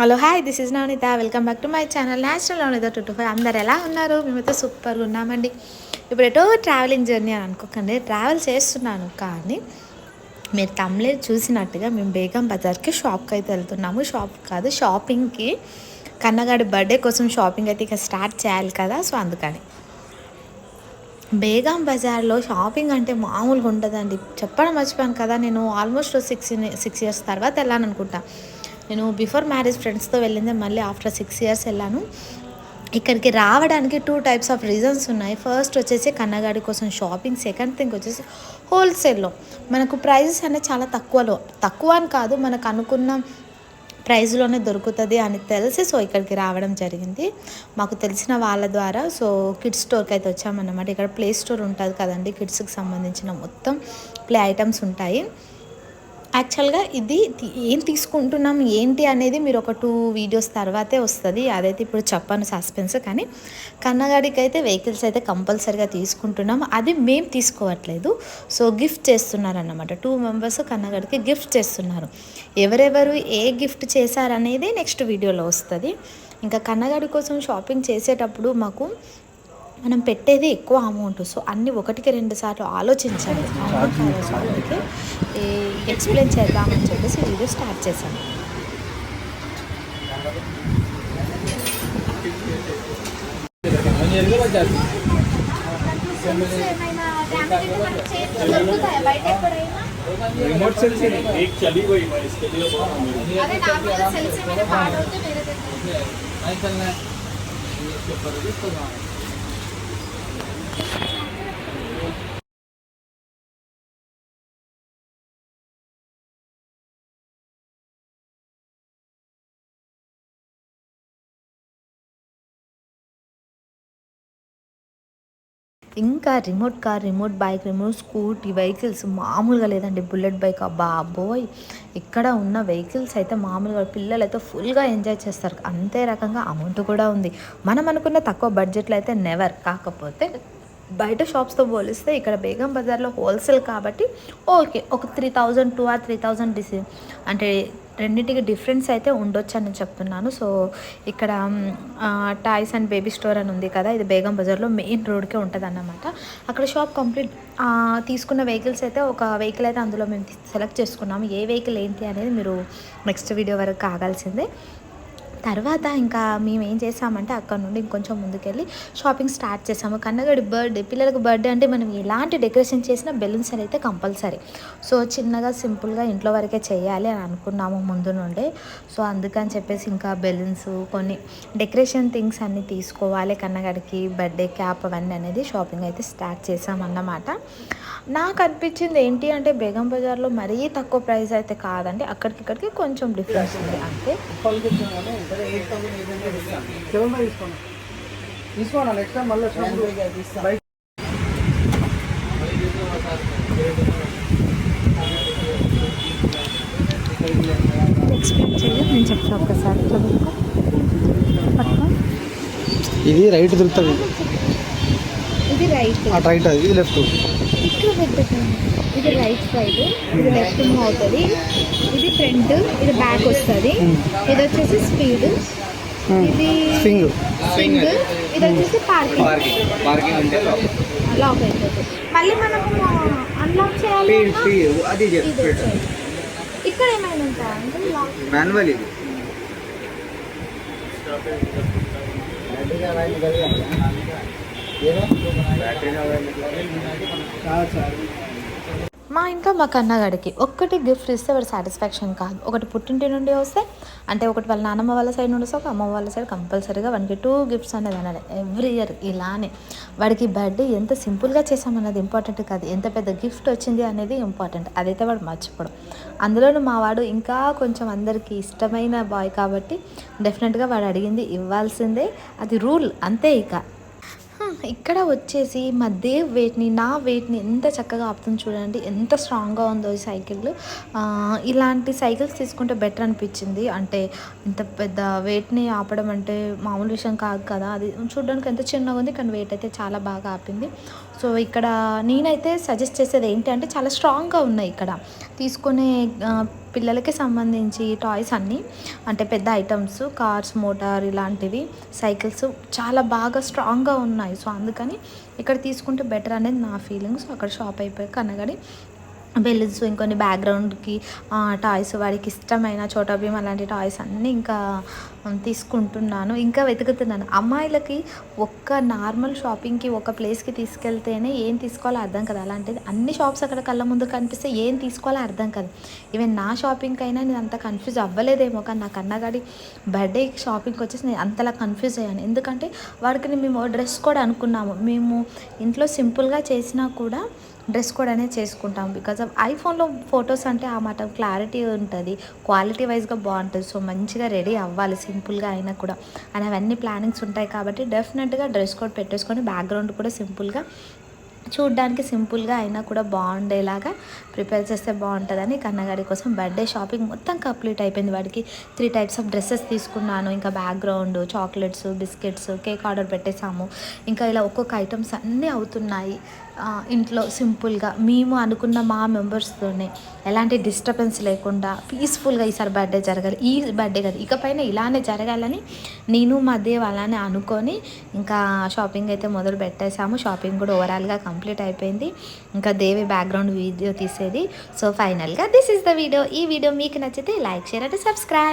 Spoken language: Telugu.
Hello hi this is Navneeta. Welcome back to my channel national Navneeta two two five అందరు ఎలా ఉన్నారు? మేమైతే సూపర్గా ఉన్నామండి. ఇప్పుడు ఎటో ట్రావెలింగ్ జర్నీ అని అనుకోకండి. ట్రావెల్ చేస్తున్నాను కానీ మీరు తమ్లే చూసినట్టుగా మేము బేగం బజార్కి షాప్కి అయితే వెళ్తున్నాము. షాప్ కాదు షాపింగ్కి కన్నగాడి బర్త్డే కోసం షాపింగ్ అయితే ఇక స్టార్ట్ చేయాలి కదా సో అందుకని. బేగం బజార్లో షాపింగ్ అంటే మామూలుగా ఉండదండి. చెప్పడం మర్చిపోయాను కదా నేను ఆల్మోస్ట్ సిక్స్ సిక్స్ ఇయర్స్ తర్వాత వెళ్ళాను అనుకుంటా నేను బిఫోర్ మ్యారేజ్ ఫ్రెండ్స్తో వెళ్ళిందే మళ్ళీ ఆఫ్టర్ సిక్స్ ఇయర్స్ వెళ్ళాను. ఇక్కడికి రావడానికి టూ టైప్స్ ఆఫ్ రీజన్స్ ఉన్నాయి. ఫస్ట్ వచ్చేసి కన్నగాడి కోసం షాపింగ్ సెకండ్ థింగ్ వచ్చేసి హోల్సేల్లో మనకు ప్రైజెస్ అనేది చాలా తక్కువలో తక్కువ అని కాదు మనకు అనుకున్న ప్రైస్లోనే దొరుకుతుంది అని తెలిసి సో ఇక్కడికి రావడం జరిగింది. మాకు తెలిసిన వాళ్ళ ద్వారా సో కిడ్స్ స్టోర్కి అయితే వచ్చామన్నమాట. ఇక్కడ ప్లే స్టోర్ ఉంటుంది కదండి కిడ్స్కి సంబంధించిన మొత్తం ప్లే ఐటమ్స్ ఉంటాయి. యాక్చువల్గా ఇది ఏం తీసుకుంటున్నాం ఏంటి అనేది మీరు ఒక టూ వీడియోస్ తర్వాతే వస్తుంది. అదైతే ఇప్పుడు చెప్పాను సస్పెన్స్ కానీ కన్నగాడికి అయితే వెహికల్స్ అయితే కంపల్సరీగా తీసుకుంటున్నాం. అది మేము తీసుకోవట్లేదు. సో గిఫ్ట్ చేస్తున్నారన్నమాట. టూ మెంబర్స్ కన్నగాడికి గిఫ్ట్ చేస్తున్నారు. ఎవరెవరు ఏ గిఫ్ట్ చేశారనేది నెక్స్ట్ వీడియోలో వస్తుంది. ఇంకా కన్నగాడి కోసం షాపింగ్ చేసేటప్పుడు మాకు మనం పెట్టేది ఎక్కువ అమౌంట్ సో అన్ని ఒకటికి రెండు సార్లు ఆలోచించాలి అమౌంట్ కావాలి సో అందుకే ఎక్స్ప్లెయిన్ చేద్దామని చెప్పేసి వీడియో స్టార్ట్ చేశాను रिमोट सेल से नहीं एक चली गई मैं इसके लिए बोल रहा हूँ नहीं चलना है इसके ऊपर भी तो गाँव है। ఇంకా remote car remote bike remote scooty vehicles మామూలుగా లేదండి. బుల్లెట్ బైక్ అబ్బా అబ్బోయ్ ఇక్కడ ఉన్న వెహికల్స్ అయితే మామూలుగా పిల్లలు అయితే ఫుల్గా ఎంజాయ్ చేస్తారు. అంతే రకంగా అమౌంట్ కూడా ఉంది. మనం అనుకున్న తక్కువ బడ్జెట్లో అయితే నెవర్ కాకపోతే బయట షాప్స్తో పోలిస్తే ఇక్కడ బేగం బజార్లో హోల్సేల్ కాబట్టి ఓకే ఒక three thousand two or three thousand DC. అంటే రెండింటికి డిఫరెన్స్ అయితే ఉండొచ్చు అని చెప్తున్నాను. సో ఇక్కడ టాయ్స్ అండ్ బేబీ స్టోర్ అని ఉంది కదా ఇది బేగం బజార్లో మెయిన్ రోడ్కే ఉంటుంది అన్నమాట అక్కడ షాప్ కంప్లీట్ తీసుకున్న వెహికల్స్ అయితే ఒక వెహికల్ అయితే అందులో మేము సెలెక్ట్ చేసుకున్నాము. ఏ వెహికల్ ఏంటి అనేది మీరు నెక్స్ట్ వీడియో వరకు కాగాల్సిందే తర్వాత ఇంకా మేము ఏం చేసామంటే అక్కడ నుండి ఇంకొంచెం ముందుకెళ్ళి షాపింగ్ స్టార్ట్ చేసాము. కన్నగడి బర్త్డే పిల్లలకు బర్త్డే అంటే మనం ఎలాంటి డెకరేషన్ చేసినా బెలూన్స్ అయితే కంపల్సరీ. సో చిన్నగా సింపుల్గా ఇంట్లో వరకే చేయాలి అని అనుకున్నాము ముందు నుండే. సో అందుకని చెప్పేసి ఇంకా బెలూన్స్ కొన్ని డెకరేషన్ థింగ్స్ అన్నీ తీసుకోవాలి కన్నగడికి బర్త్డే క్యాప్ అవన్నీ అనేది షాపింగ్ అయితే స్టార్ట్ చేసామన్నమాట. నాకు అనిపించింది ఏంటి అంటే బేగం బజార్లో మరీ తక్కువ ప్రైస్ అయితే కాదండి. అక్కడికి ఇక్కడికి కొంచెం డిఫరెన్స్ ఉంది అంతే. సెవెన్ తీసుకోండి తీసుకోండి నెక్స్ట్ టైం మళ్ళీ వచ్చినప్పుడు బైక్ ఎక్స్ప్లెయిన్ చేయాలి నేను చెప్తాను ఒకసారి ఇట్లా పెట్టుకో. పట్టుకో. ఇది రైట్ దొరుకుతుంది ఇది రైట్ అటు రైట్ అది ఇది లెఫ్ట్ ఇక్కడ పెట్టకండి ఇది రైట్ సైడ్ ఇది లెఫ్ట్ మూవ్ అవుతుంది ఇది ఫ్రంట్ ఇది బ్యాక్ వస్తుంది. ఇది వచ్చేసి స్పీడ్ ఇది స్వింగ్ స్వింగ్ ఇది వచ్చేసి పార్కింగ్ పార్కింగ్ అంటే లాక్ అయిపోతుంది. మళ్ళీ మనం అన్లాక్ చేయాలి అది. ఇక్కడ ఏమైనా అంటే లాక్ మాన్యువల్ ఇది. మా ఇంట్లో మా కన్నగాడికి ఒక్కటి గిఫ్ట్ ఇస్తే వాడు సాటిస్ఫాక్షన్ కాదు. ఒకటి పుట్టింటి నుండి వస్తే అంటే ఒకటి వాళ్ళ నాన్నమ్మ వాళ్ళ సైడ్ నుండి వస్తే ఒక అమ్మ వాళ్ళ సైడ్ కంపల్సరీగా వాడికి టూ గిఫ్ట్స్ అనేది అన్నాడు ఎవ్రీ ఇయర్ ఇలానే. వాడికి బర్త్డే ఎంత సింపుల్గా చేసామన్నది ఇంపార్టెంట్ కాదు. ఎంత పెద్ద గిఫ్ట్ వచ్చింది అనేది ఇంపార్టెంట్ అదైతే వాడు మర్చిపోవడం అందులోనూ మా వాడు ఇంకా కొంచెం అందరికీ ఇష్టమైన బాయ్ కాబట్టి డెఫినెట్గా వాడు అడిగింది ఇవ్వాల్సిందే. అది రూల్ అంతే ఇక. ఇక్కడ వచ్చేసి మా దేవ్ వెయిట్ని నా వెయిట్ని ఎంత చక్కగా ఆపుతుంది చూడండి. ఎంత స్ట్రాంగ్గా ఉందో ఈ సైకిల్. ఇలాంటి సైకిల్స్ తీసుకుంటే బెటర్ అనిపించింది. అంటే ఇంత పెద్ద వెయిట్ని ఆపడం అంటే మామూలు విషయం కాదు కదా. అది చూడడానికి ఎంత చిన్నగా ఉంది కానీ వెయిట్ అయితే చాలా బాగా ఆపింది. సో ఇక్కడ నేనైతే సజెస్ట్ చేసేది అంటే చాలా స్ట్రాంగ్గా ఉన్నాయి ఇక్కడ. తీసుకునే పిల్లలకి సంబంధించి టాయ్స్ అన్నీ అంటే పెద్ద ఐటమ్స్ కార్స్ మోటార్ ఇలాంటివి సైకిల్స్ చాలా బాగా స్ట్రాంగ్గా ఉన్నాయి. సో అందుకని ఇక్కడ తీసుకుంటే బెటర్ అనేది నా ఫీలింగ్. సో అక్కడ షాప్ అయిపోయాక కనగడి బెలూన్స్ ఇంకొన్ని బ్యాక్గ్రౌండ్కి టాయ్స్ వాడికి ఇష్టమైన చోటా భీమ్ అలాంటి టాయ్స్ అన్నీ ఇంకా తీసుకుంటున్నాను. ఇంకా వెతుకుతున్నాను. అమ్మాయిలకి ఒక్క నార్మల్ షాపింగ్కి ఒక ప్లేస్కి తీసుకెళ్తేనే ఏం తీసుకోవాలో అర్థం కదా. అలాంటిది అన్ని షాప్స్ అక్కడ కళ్ళ ముందు కనిపిస్తే ఏం తీసుకోవాలో అర్థం కాదు. ఈవెన్ నా షాపింగ్కి అయినా నేను అంత కన్ఫ్యూజ్ అవ్వలేదేమో కానీ నా కన్నగాడి బర్త్డే షాపింగ్కి వచ్చేసి నేను అంతలా కన్ఫ్యూజ్ అయ్యాను. ఎందుకంటే వాడికి మేము డ్రెస్ కూడా అనుకున్నాము. మేము ఇంట్లో సింపుల్గా చేసినా కూడా డ్రెస్ కోడ్ అనేది చేసుకుంటాం. బికాజ్ ఆఫ్ ఐఫోన్లో ఫొటోస్ అంటే ఆ మాట క్లారిటీ ఉంటుంది. క్వాలిటీ వైజ్గా బాగుంటుంది. సో మంచిగా రెడీ అవ్వాలి. సింపుల్గా అయినా కూడా. అని అవన్నీ ప్లానింగ్స్ ఉంటాయి కాబట్టి డెఫినెట్గా డ్రెస్ కోడ్ పెట్టేసుకొని బ్యాక్గ్రౌండ్ కూడా సింపుల్గా చూడ్డానికి సింపుల్గా అయినా కూడా బాగుండేలాగా ప్రిపేర్ చేస్తే బాగుంటుందని కన్నగాడి కోసం బర్త్డే షాపింగ్ మొత్తం కంప్లీట్ అయిపోయింది. వాడికి త్రీ టైప్స్ ఆఫ్ డ్రెస్సెస్ తీసుకున్నాను. ఇంకా background chocolates biscuits cake order పెట్టేసాము ఇంకా ఇలా ఒక్కొక్క ఐటమ్స్ అన్నీ అవుతున్నాయి. ఇంట్లో సింపుల్గా మేము అనుకున్న మా మెంబర్స్తోనే ఎలాంటి డిస్టర్బెన్స్ లేకుండా పీస్ఫుల్గా ఈసారి బర్త్డే జరగాలి. ఈ బర్త్డే కాదు ఇకపైన ఇలానే జరగాలని నేను మా దేవ్ అలానే అనుకొని ఇంకా షాపింగ్ అయితే మొదలు పెట్టేశాము. షాపింగ్ కూడా ఓవరాల్గా కంప్లీట్ అయిపోయింది. ఇంకా దేవి బ్యాక్గ్రౌండ్ వీడియో తీసేది. సో ఫైనల్గా దిస్ ఇస్ ద వీడియో. ఈ వీడియో మీకు నచ్చితే లైక్ షేర్ అంటే సబ్స్క్రైబ్.